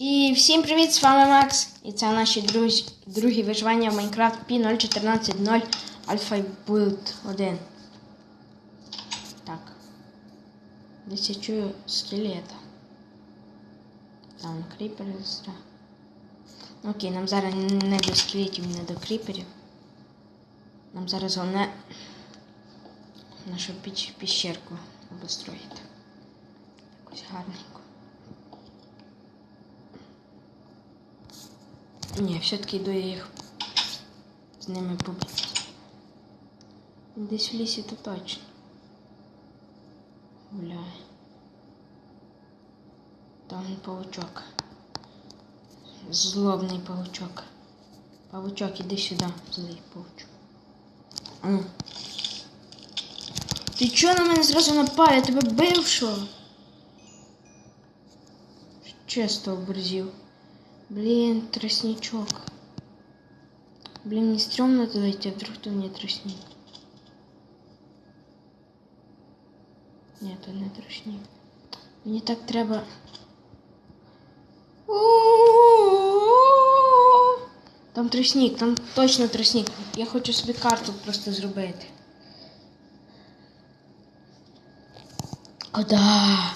І всім привіт, з вами Макс. І це наші друзі, другі виживання в Minecraft P014.0 Alpha Build 1. Так. Десь я чую скелета. Там кріпери застра. Окей, нам зараз не до скелетів, не до кріперів. Нам зараз головне нашу піч, піщерку обустроїти. Якось гарненько. Ні, все-таки йду я їх з ними побити. Десь в лісі то точно. Гуляє. Там павучок. Злобний павучок. Павучок, іди сюди, злий павучок. А. Ти чого на мене зразу напав? Я тебе бив, що? Чисто образів. Блин, тростничок. Блин, не стрёмно туда идти, а вдруг тут не тростник. Нет, тут не тростник. Мені так треба. Там тростник, там точно тростник. Я хочу собі карту просто зробити. Куда?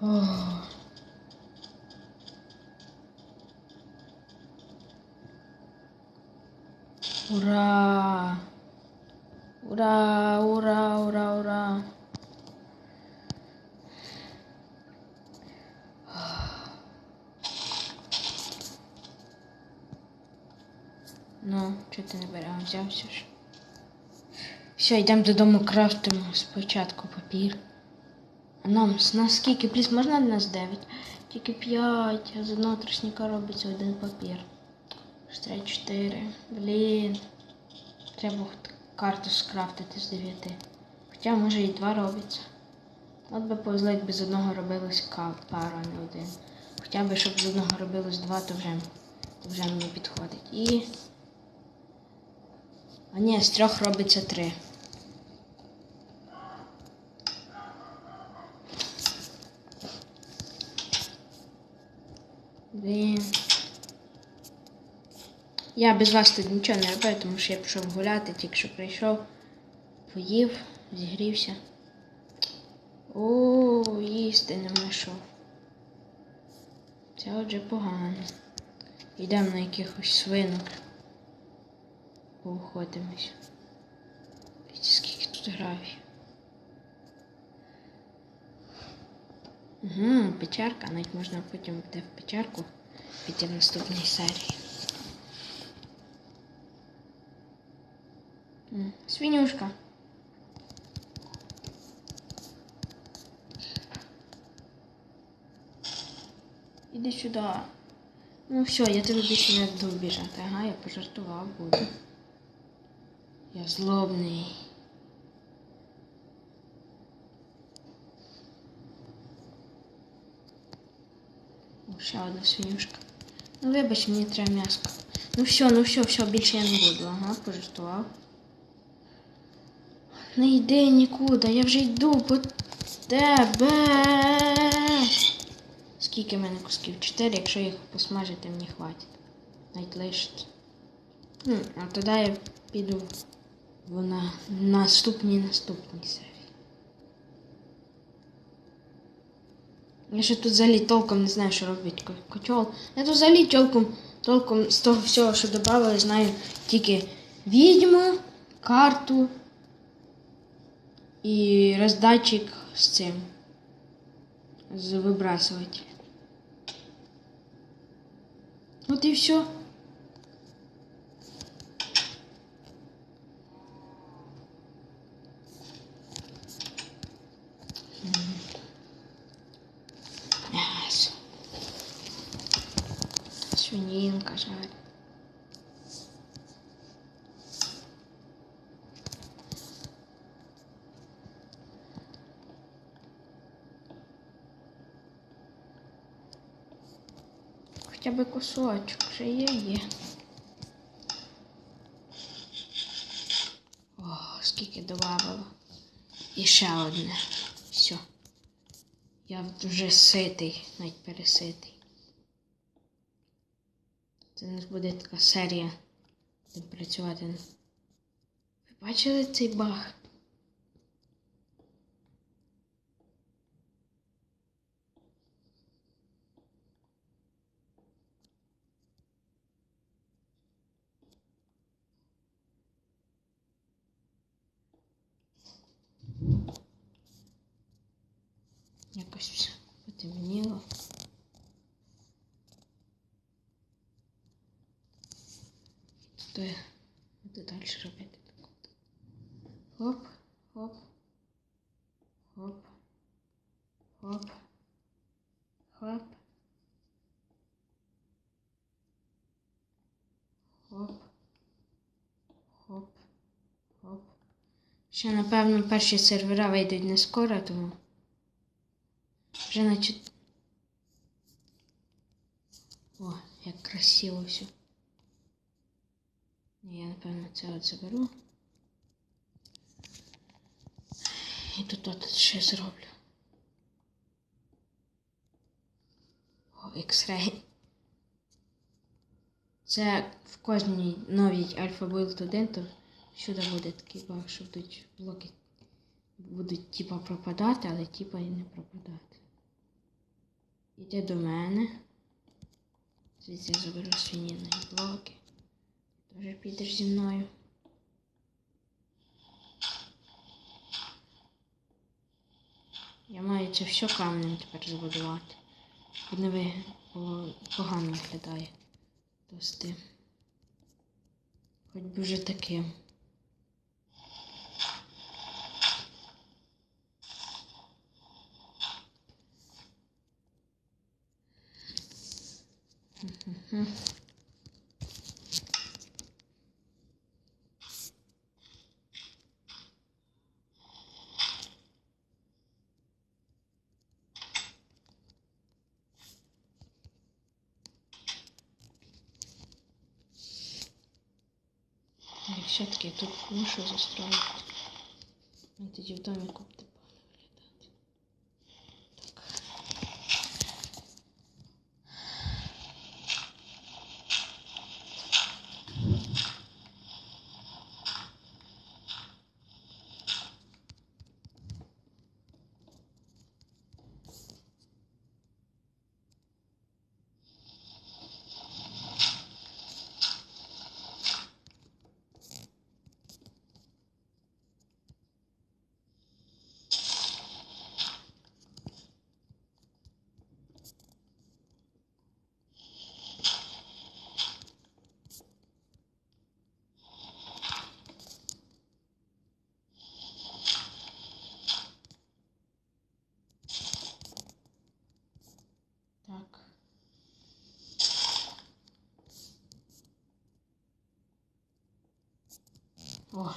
О. Ура! Ура! Ура! Ура! Ура! Ну, чого ти не береш? А, Взявся ж. Все, йдемо додому крафтимо спочатку папір. А нам з нас скільки, пліс, можна нас 9? Тільки 5, а з одного тростника робиться один папір. Штраф 4. Блін. Треба карту скрафтити з 9. Хоча може і 2 робиться. От би повезло, якби з одного робилось пару, а не один. Хоча б щоб з одного робилось два, то вже, то вже мені підходить. І. А ні, з трьох робиться 3. Блін. Я без вас тут нічого не робив, тому що я пішов гуляти, тільки що прийшов, поїв, зігрівся. О, їсти не знайшов. Це отже погано. Йдемо на якихось свинок. Поуходимось. Дивіться, скільки тут гравій. Угу, печерка, навіть можна потім буде в печерку піти в наступній серії. Свинюшка. Іди сюди. Ну все, я тебе більше не буду біжати. Ага, я пожартував буду. Я злобний. О, ще одна свинюшка. Ну вибач, мені треба м'яско. Ну все, ну все, все, більше я не буду. Ага, пожартував. Не йди нікуди, я вже йду по тебе. Скільки в мене кусків? Чотири, якщо їх посмажити, мені хватить. Навіть лишиться. Ну, а тоді я піду в на наступній наступній серії. Я ще тут взагалі толком не знаю, що робить ко- котел. Я тут взагалі толком, толком з того всього, що додали, знаю тільки відьму, карту і роздатчик з цим. З вибрасувати. От і все. Хоча б кусочок вже є, є. О, скільки добавила. І ще одне. Все. Я вже ситий, навіть переситий. Це у нас буде така серія. Будемо працювати. Ви бачили цей баг? Я буду далі робити. Хоп, хоп, хоп, хоп, хоп, хоп, хоп, хоп. Ще, напевно, перші сервера вийдуть не скоро, тому вже наче. О, як красиво все. Ні, я напевно це от заберу. І тут от ще зроблю. О, X-Ray. Це в кожній новій альфа Build 1, то сюди буде такий баг, що будуть блоки будуть типа пропадати, але типа і не пропадати. Іде до мене. Звідси я заберу свиніни і блоки. Тоже підеш зі мною. Я маю це все камнем тепер забудувати. Не ви погано виглядає. То з тим. Хоч би вже таким. Мгм. І все-таки тут мушу застроїти. Ми тоді в доміку буде погано виглядати. Так. Так. О.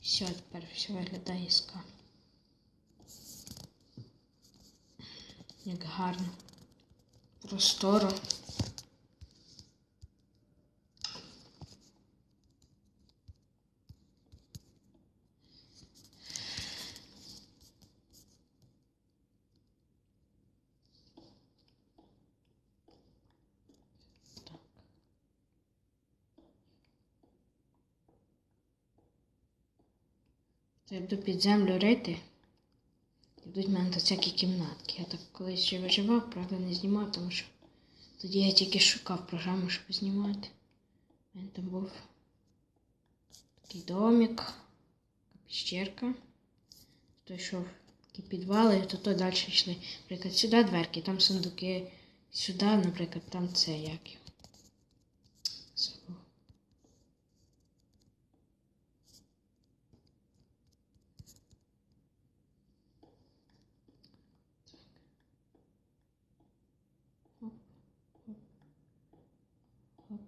Все, тепер все виглядає іска. Як гарно. Просторо. Я буду під землю рити. І в мене тут всякі кімнатки. Я так колись ще виживав, правда не знімав, тому що тоді я тільки шукав програму, щоб знімати. У мене там був такий домик, піщерка. Тут йшов такі підвали, то то далі йшли. Наприклад, сюди дверки, там сундуки, сюди, наприклад, там це як його. Забув. Хоп, хоп, хоп.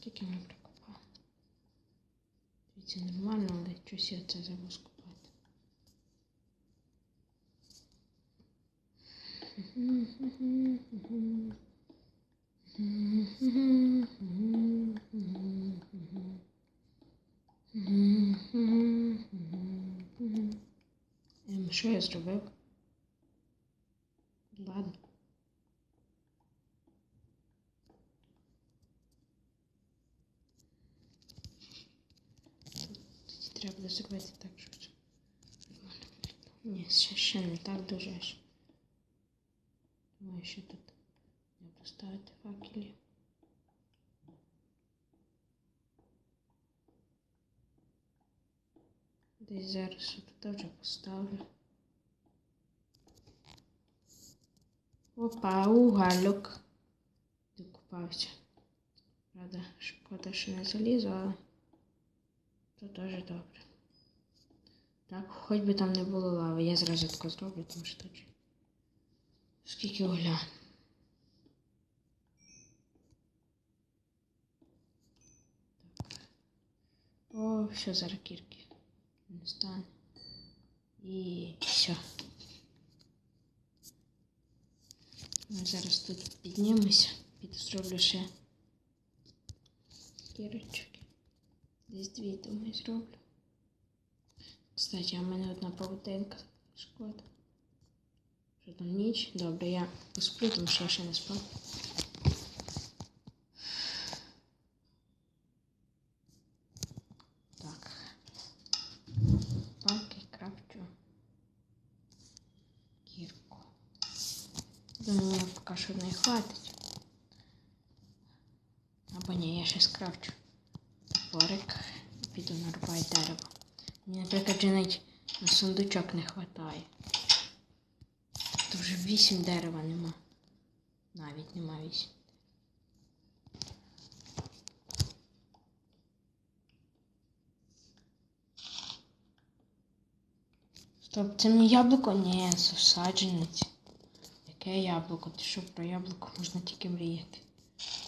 Скільки ми прикопали? Дивіться, нормально, але щось я це забув скупати. Ем, Що я зробив? Ладно. Тоді треба буде зробити так, щоб це нормально виглядало. Ні, ще, ще не так дуже. Думаю, що тут не поставити факелі. Десь зараз тут вже поставлю. Опа, угальок. Докупався. Правда, шкода, що не залізу, але то теж добре. Так, хоч би там не було лави, я зразу тако зроблю, тому що тут. Скільки угля. Так. О, все, зараз кірки. Не стане. І все. Ми зараз тут піднімемося, піду зроблю ще кірочки. Десь дві, думаю, зроблю. Кстати, а в мене одна павутинка. Шкода. Що там ніч? Добре, я посплю, тому що я ще не спав. Так. Палки крафчу. Кірку. Думаю, поки що не хватить. Або ні, я ще скрафчу топорик піду нарубаю дерево. Мені, наприклад, навіть на сундучок не вистачає. То вже вісім дерева нема. Навіть нема вісім. Стоп, це не яблуко? Ні, саджанець. Яке яблуко? Ти що про яблуко можна тільки мріяти?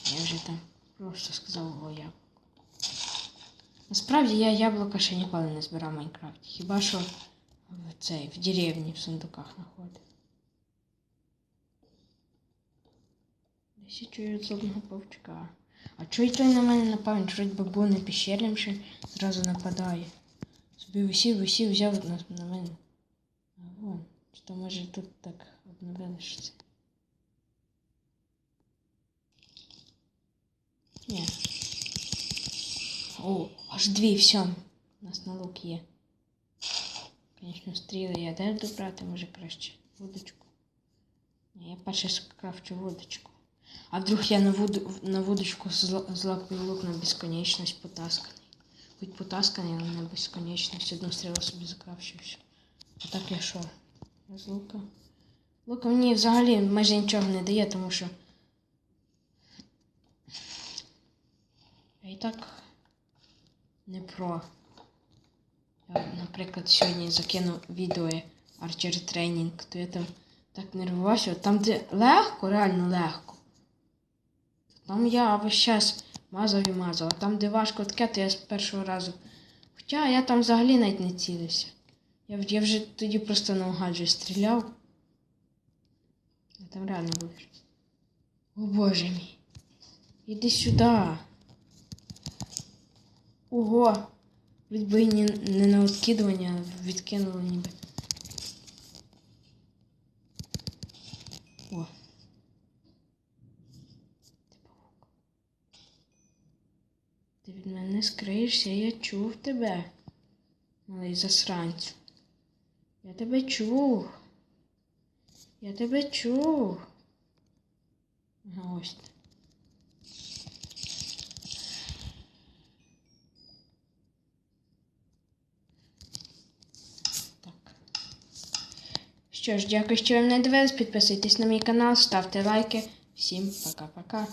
Я вже там просто сказав о яблуко. Насправді я яблука ще ніколи не збирав в Майнкрафті. Хіба що в цей, в деревні в сундуках знаходив. Десь я чую злобного павчка. А чого й той на мене напав? Він би був піщерним, що зразу нападає. Собі висів, висів, взяв на, на мене. А вон, то може тут так обновили що це. Ні. О, аж дві, все. У нас на лук є. Звісно, стріли я де добрати, може краще вудочку. Ні, я перше скрафчу вудочку. А вдруг я на, вуд... на вудочку зла- злапаю лук на безконечність потасканий. Хоч потасканий, але на безконечність. Одну стрілу собі закрафчу і все. А так я що? З лука. Лука мені взагалі майже нічого не дає, тому що. І так не про. Я, наприклад, сьогодні закинув відео Archer Training, то я там так нервувався. Там, де легко, реально легко. Там я весь час мазав і мазав, а там, де важко таке, то я з першого разу. Хоча я там взагалі навіть не цілився. Я, я вже тоді просто наугад же стріляв. А там реально будеш. О боже мій. Іди сюди. Ого! Вроді би і не, не на відкидування, а відкинуло ніби. О. Ти від мене скриєшся, я чув тебе. Малий засранцю. Я тебе чув. Я тебе чув. Ага, ось Що ж, дякую, що ви мене дивились. Підписуйтесь на мій канал, ставте лайки. Всім пока-пока.